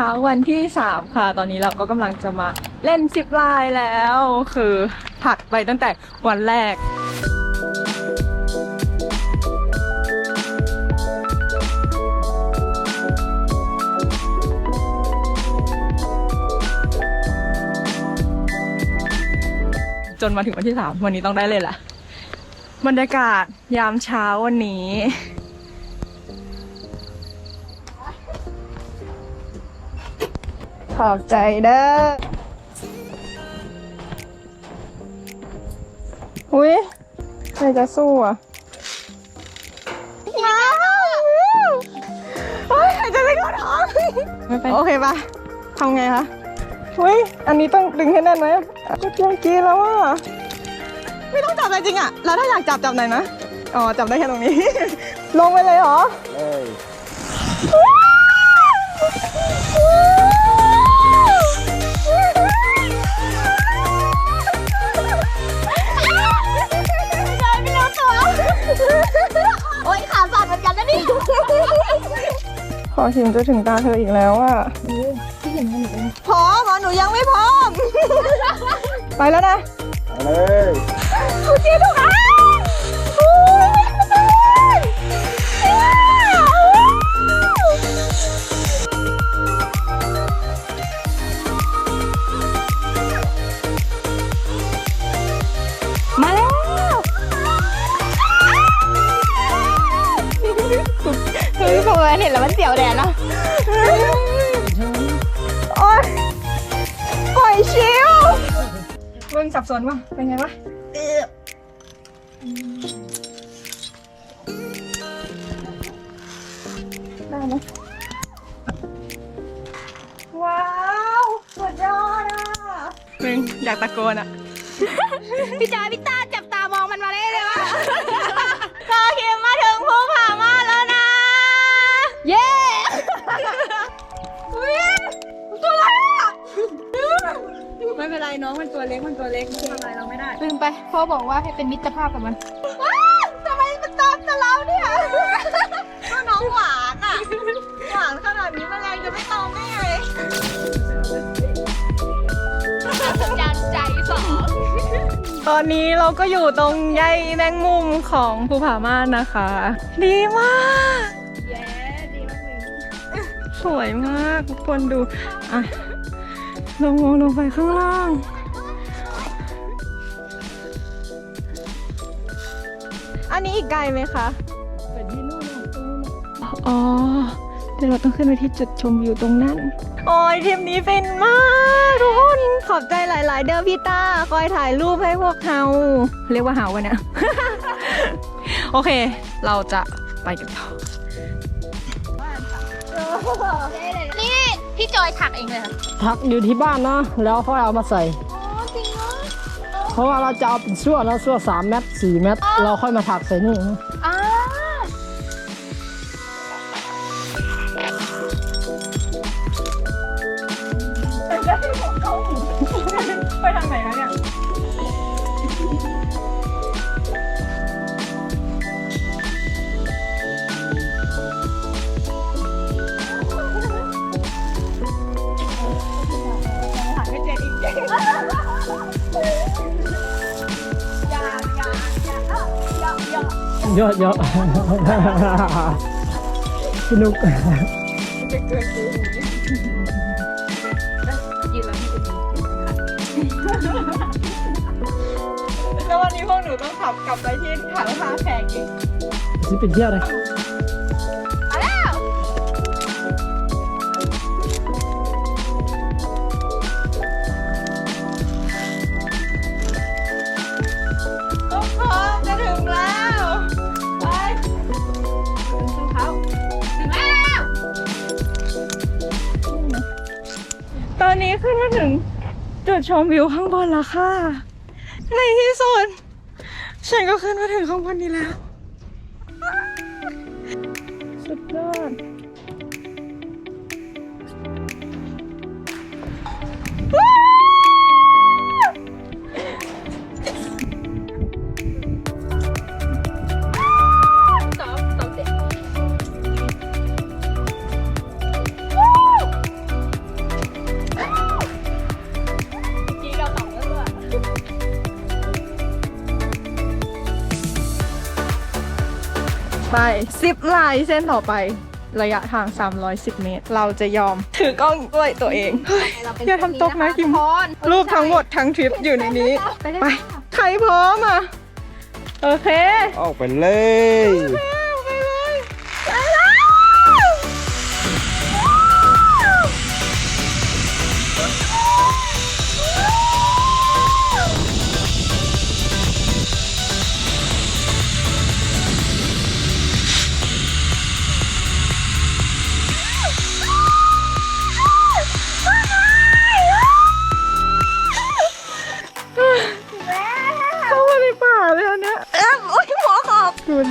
ช้าวันที่สามค่ะ ตอนนี้เราก็กำลังจะมาเล่นซิปไลน์แล้ว คือผัดไปตั้งแต่วันแรกจนมาถึงวันที่สามวันนี้ต้องได้เลยละบรรยากาศยามเช้าวันนี้ ขอบใจเด้ออุ้ยใครจะสู้อะว้าวโอ้ยหายใจไม่เข้าท้องโอเคปะทำไงคะอุ้ยอันนี้ต้องดึงให้แน่นไหมก็เมื่อกี้แล้วอะไม่ต้องจับอะไรจริงอะแล้วถ้าอยากจับจับไหนนะอ๋อจับได้แค่ตรงนี้ ลงไปเลยเหรอเลย ขอชิมจะถึงตาเธออีกแล้วอะพี่เห็นมันหนูพร้อมเหรอหนูยังไม่พร้อม ไปแล้วนะเอาเลยกูเจียถูก เฮ้ยพอเห็นแล้วมันเสียวแดดเนาะโอ๊ยปล่อยชิวมึงสับสนวะเป็นไงวะได้ไหมว้าวสุดยอดอะมึงอยากตะโกนอะ พี่จอยพี่ต้าจับตา นไรน้องมันตัวเล็กมันตัวเล็กมันทำอะไรเราไม่ได้ ลืมไปพ่อบอกว่าให้เป็นมิตรภาพกับมันว้าวทำไมมันตามแต่เราเนี่ยก็น้องหวานอะ หวานขนาดนี้แมลงจะไม่ตอมได้ไงยันใจสองตอนนี้เราก็อยู่ตรงใยแมงมุมของภูผาม่านนะคะ ดีมากเย้ดีมากเลยสวยมากทุกคนดู อะ ลงมองลงไปข้างล่าง อันนี้อีกไกลไหมคะ ไปที่นู่นอ๋อ เดี๋ยวเราต้องขึ้นไปที่จุดชมวิวตรงนั้น โอ้ยทริปนี้ฟินมากทุกคนขอบใจหลาย ๆ เด้อพี่ต้า คอยถ่ายรูปให้พวกเฮาเรียกว่าเฮากันเนี่ยโอเค เราจะไปกันต่อ นี่พี่จอยถักเองเลยเหรอทักอยู่ที่บ้านนะ แล้วค่อยเอามาใส่ อ๋อจริงเหรอเพราะว่าเราจะเอาเป็นส่วนแล้วส่วนสามเม็ดสี่เม็ดเราค่อยมาถักใส่นี่นะ อ่า ย่าเยอะเยอะสนุกจะเกิดกูยืนแล้วแล้ววันนี้พวกหนูต้องขับกลับไปที่ฐานท่าแขกอีกสิเป็นเที่ยวเลย นี้ขึ้นมาถึงจุดชมวิวข้างบนแล้วค่ะ ในที่สุดฉันก็ขึ้นมาถึงข้างบนนี้แล้ว สุดยอด ไปซิปไลน์เส้นต่อไประยะทาง 310 เมตร เราจะยอมถือกล้องด้วยตัวเองเฮ้ยอย่าทำตกนะคิมรูปทั้งหมดทั้งทริปอยู่ในนี้ ไป ใครพร้อมอะ โอเค ออกไปเลยไปเลย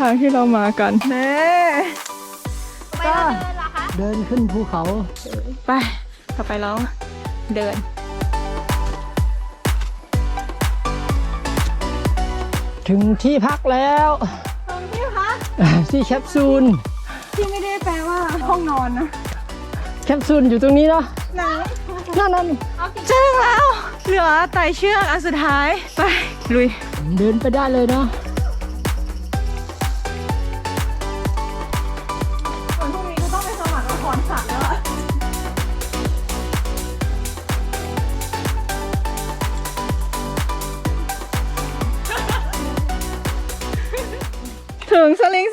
างที่เรามากันแม่ไปแล้วเดินเหรอคะเดินขึ้นภูเขา ไปต่อไปแล้วเดิน ถึงที่พักแล้วตรงที่พักที่แคปซูลที่ไม่ได้แปลว่าห้องนอนนะ แคปซูลอยู่ตรงนี้เนาะไหนนั่นนั่นเจอแล้ว เหลือไต่เชือกอันสุดท้าย ไป ลุย เดินไปได้เลยเนาะ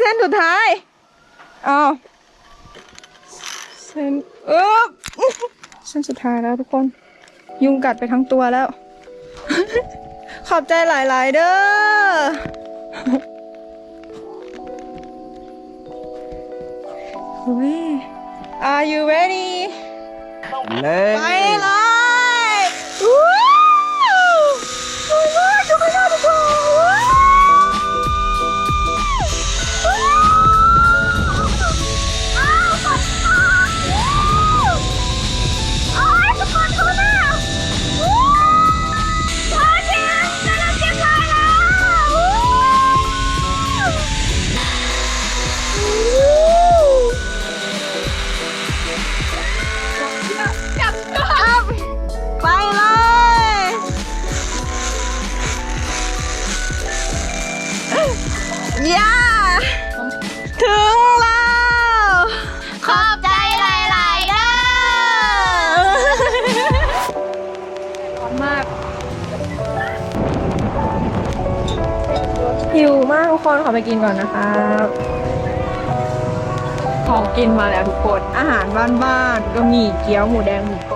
สลิงเส้นสุดท้ายอ้าวเส้นเอ๊บเส้นสุดท้ายแล้วทุกคน ยุงกัดไปทั้งตัวแล้ว ขอบใจหลาย ๆ เด้ออุ๊ย Are you ready เลยไปเลย ทุกคนขอไปกินก่อนนะครับของกินมาแล้วทุกคน อาหารบ้านๆก็มีเกี๊ยวหมูแดงหมูกรอบ